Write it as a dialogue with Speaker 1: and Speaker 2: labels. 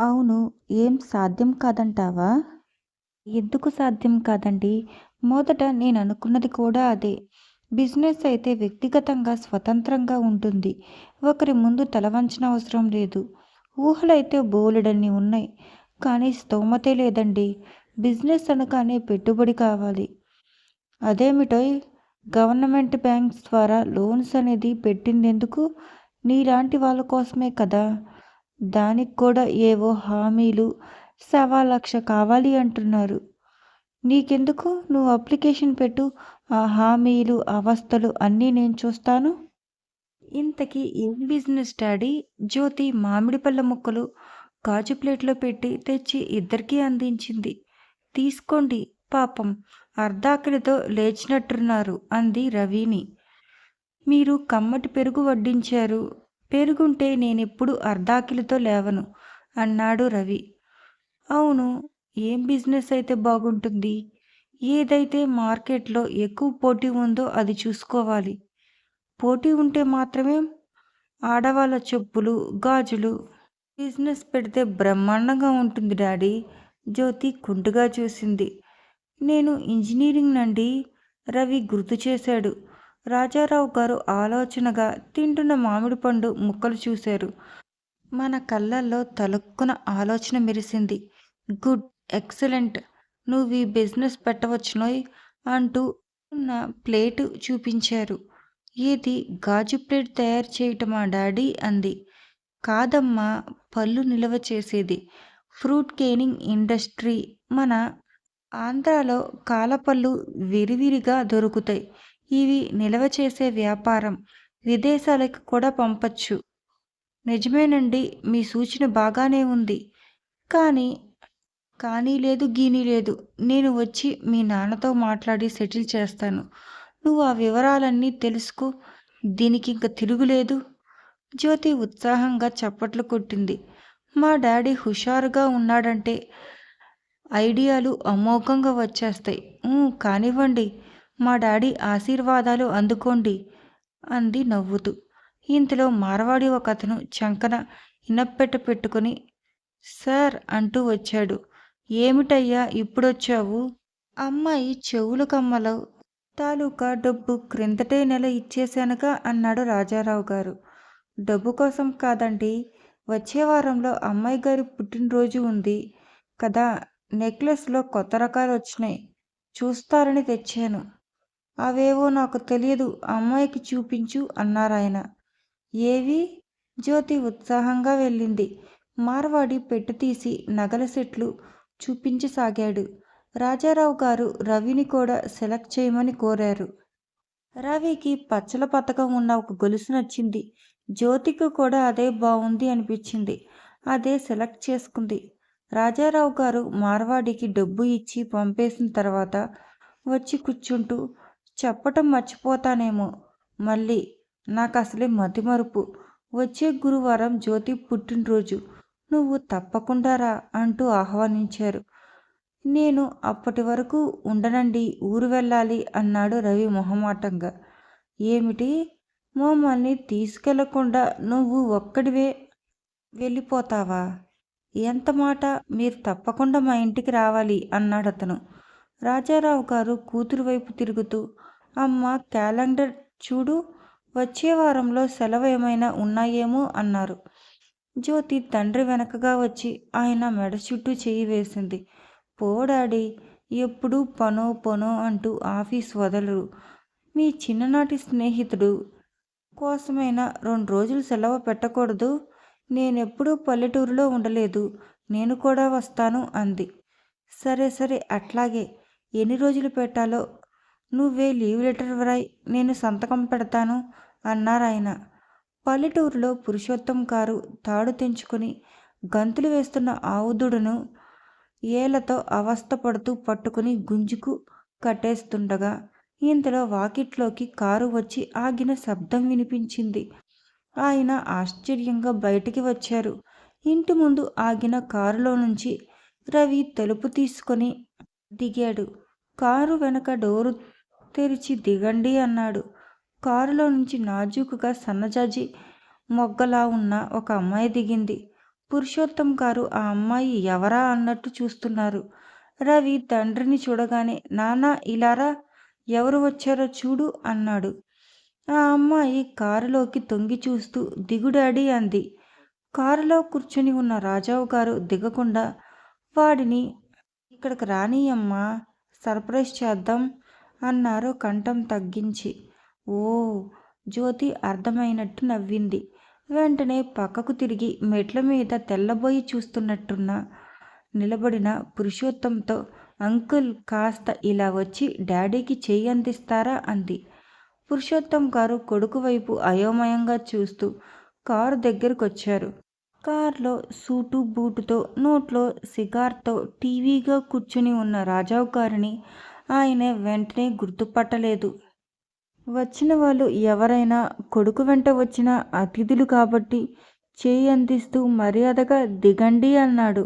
Speaker 1: అవును. ఏం సాధ్యం కాదంటావా? ఎందుకు సాధ్యం కాదండి? మొదట నేను అనుకున్నది కూడా అదే. బిజినెస్ అయితే వ్యక్తిగతంగా స్వతంత్రంగా ఉంటుంది. ఒకరి ముందు తలవంచనవసరం లేదు. ఊహలైతే బోలెడన్ని ఉన్నాయి. కానీ స్తోమతే లేదండి. బిజినెస్ అనగానే పెట్టుబడి కావాలి. అదేమిటోయ్ గవర్నమెంట్ బ్యాంక్స్ ద్వారా లోన్స్ అనేది పెట్టిందెందుకు? నీలాంటి వాళ్ళ కోసమే కదా! దానికి కూడా ఏవో హామీలు సవాలక్ష కావాలి అంటున్నారు. నీకెందుకు? నువ్వు అప్లికేషన్ పెట్టు. ఆ హామీలు, అవస్థలు అన్నీ నేను చూస్తాను. ఇంతకీ ఏం బిజినెస్ డాడీ? జ్యోతి మామిడి పళ్ళ ముక్కలు గాజు ప్లేట్లో పెట్టి తెచ్చి ఇద్దరికీ అందించింది. తీసుకోండి పాపం అర్ధాకలితో లేచినట్టున్నారు అంది రవిని. మీరు కమ్మటి పెరుగు వడ్డించారు. పెరుగుంటే నేనెప్పుడు అర్ధాకిలితో లేవను అన్నాడు రవి. అవును. ఏం బిజినెస్ అయితే బాగుంటుంది? ఏదైతే మార్కెట్లో ఎక్కువ పోటీ ఉందో అది చూసుకోవాలి. పోటీ ఉంటే మాత్రమే ఆడవాళ్ళ చెప్పులు, గాజులు బిజినెస్ పెడితే బ్రహ్మాండంగా ఉంటుంది డాడీ. జ్యోతి కుంటుగా చూసింది. నేను ఇంజనీరింగ్ నండి రవి గుర్తు చేశాడు. రాజారావు గారు ఆలోచనగా తింటున్న మామిడి పండు ముక్కలు చూశారు. మన కళ్ళల్లో తలుక్కున ఆలోచన మెరిసింది. గుడ్ ఎక్సలెంట్ నువ్వీ బిజినెస్ పెట్టవచ్చునోయ్ అంటూ ఉన్న ప్లేటు చూపించారు. ఇది గాజు ప్లేట్ తయారు చేయటమా డాడీ అంది. కాదమ్మా పళ్ళు నిల్వ చేసేది. ఫ్రూట్ కేనింగ్ ఇండస్ట్రీ మన ఆంధ్రాలో కాలపళ్ళు విరివిరిగా దొరుకుతాయి. ఇవి నిల్వ చేసే వ్యాపారం. విదేశాలకు కూడా పంపచ్చు. నిజమేనండి. మీ సూచన బాగానే ఉంది. కానీ కానీ లేదు గీని లేదు. నేను వచ్చి మీ నాన్నతో మాట్లాడి సెటిల్ చేస్తాను. నువ్వు ఆ వివరాలన్నీ తెలుసుకో. దీనికి ఇంక తిరుగులేదు. జ్యోతి ఉత్సాహంగా చప్పట్లు కొట్టింది. మా డాడీ హుషారుగా ఉన్నాడంటే ఐడియాలు అమోఘంగా వచ్చేస్తాయి. కానివ్వండి. మా డాడీ ఆశీర్వాదాలు అందుకోండి అంది నవ్వుతూ. ఇంతలో మార్వాడి ఒకతను చంకన ఇనప్పెట్ట పెట్టుకుని సార్ అంటూ వచ్చాడు. ఏమిటయ్యా ఇప్పుడొచ్చావు? అమ్మాయి చెవుల కమ్మలు తాలూకా డబ్బు క్రిందటే నెల ఇచ్చేశానుగా అన్నాడు రాజారావు గారు. డబ్బు కోసం కాదండి. వచ్చే వారంలో అమ్మాయి గారి పుట్టినరోజు ఉంది కదా నెక్లెస్లో కొత్త రకాలు వచ్చినాయి. చూస్తారని తెచ్చాను. అవేవో నాకు తెలియదు. అమ్మాయికి చూపించు అన్నారాయన. ఏవి? జ్యోతి ఉత్సాహంగా వెళ్ళింది. మార్వాడి పెట్టు తీసి నగల సెట్లు చూపించసాగాడు. రాజారావు గారు రవిని కూడా సెలెక్ట్ చేయమని కోరారు. రవికి పచ్చల పతకం ఉన్న ఒక గొలుసు నచ్చింది. జ్యోతికి కూడా అదే బాగుంది అనిపించింది. అదే సెలెక్ట్ చేసుకుంది. రాజారావు గారు మార్వాడికి డబ్బు ఇచ్చి పంపేసిన తర్వాత వచ్చి కూర్చుంటూ చెప్పటం మర్చిపోతానేమో మళ్ళీ నాకు అసలే మతిమరుపు. వచ్చే గురువారం జ్యోతి పుట్టినరోజు. నువ్వు తప్పకుండా రా అంటూ ఆహ్వానించారు. నేను అప్పటి వరకు ఉండనండి ఊరు వెళ్ళాలి అన్నాడు రవి మొహమాటంగా. ఏమిటి? మమ్మల్ని తీసుకెళ్ళకుండా నువ్వు ఒక్కడివే వెళ్ళిపోతావా? ఎంత మాట? మీరు తప్పకుండా మా ఇంటికి రావాలి అన్నాడు అతను రాజారావు గారు కూతురు వైపు తిరుగుతూ అమ్మ క్యాలెండర్ చూడు. వచ్చే వారంలో సెలవు ఏమైనా ఉన్నాయేమో అన్నారు. జ్యోతి తండ్రి వెనకగా వచ్చి ఆయన మెడ చుట్టూ చేయి వేసింది. పోడాడి ఎప్పుడూ పనో పనో అంటూ ఆఫీస్ వదలరు. మీ చిన్ననాటి స్నేహితుడు కోసమైనా రెండు రోజులు సెలవు పెట్టకూడదు నేనెప్పుడూ పల్లెటూరులో ఉండలేదు. నేను కూడా వస్తాను అంది. సరే సరే అట్లాగే. ఎన్ని రోజులు పెట్టాలో నువ్వే లీవ్ లెటర్ వ్రాయి నేను సంతకం పెడతాను అన్నారాయన. పల్లెటూరులో పురుషోత్తం కారు తాడు తెంచుకుని గంతులు వేస్తున్న ఆవుదుడును ఏలతో అవస్థపడుతూ పట్టుకుని గుంజుకు కట్టేస్తుండగా ఇంతలో వాకిట్లోకి కారు వచ్చి ఆగిన శబ్దం వినిపించింది. ఆయన ఆశ్చర్యంగా బయటికి వచ్చారు. ఇంటి ముందు ఆగిన కారులో నుంచి రవి తలుపు తీసుకొని దిగాడు. కారు వెనక డోరు తెరిచి దిగండి అన్నాడు. కారులో నుంచి నాజూకుగా సన్నజాజి మొగ్గలా ఉన్న ఒక అమ్మాయి దిగింది. పురుషోత్తం గారు ఆ అమ్మాయి ఎవరా అన్నట్టు చూస్తున్నారు రవి తండ్రిని చూడగానే నానా ఇలారా ఎవరు వచ్చారో చూడు అన్నాడు ఆ అమ్మాయి కారులోకి తొంగి చూస్తూ దిగుడాడి అంది కారులో కూర్చుని ఉన్న రాజావు గారు దిగకుండా వాడిని ఇక్కడికి రానియమ్మా సర్ప్రైజ్ చేద్దాం అన్నారు కంఠం తగ్గించి. ఓ జ్యోతి అర్థమైనట్టు నవ్వింది. వెంటనే పక్కకు తిరిగి మెట్ల మీద తెల్లబోయి చూస్తున్నట్టున్న నిలబడిన పురుషోత్తంతో అంకుల్ కాస్త ఇలా వచ్చి డాడీకి చేయి అందిస్తారా అంది. పురుషోత్తం గారు కొడుకు వైపు అయోమయంగా చూస్తూ కారు దగ్గరకు వచ్చారు కారులో సూటు బూటుతో నోట్లో సిగార్తో టీవీగా కూర్చుని ఉన్న రాజావు గారిని ఆయన వెంటనే గుర్తుపట్టలేదు. వచ్చిన వాళ్ళు ఎవరైనా కొడుకు వెంట వచ్చిన అతిథులు కాబట్టి చేయి అందిస్తూ మర్యాదగా దిగండి అన్నాడు.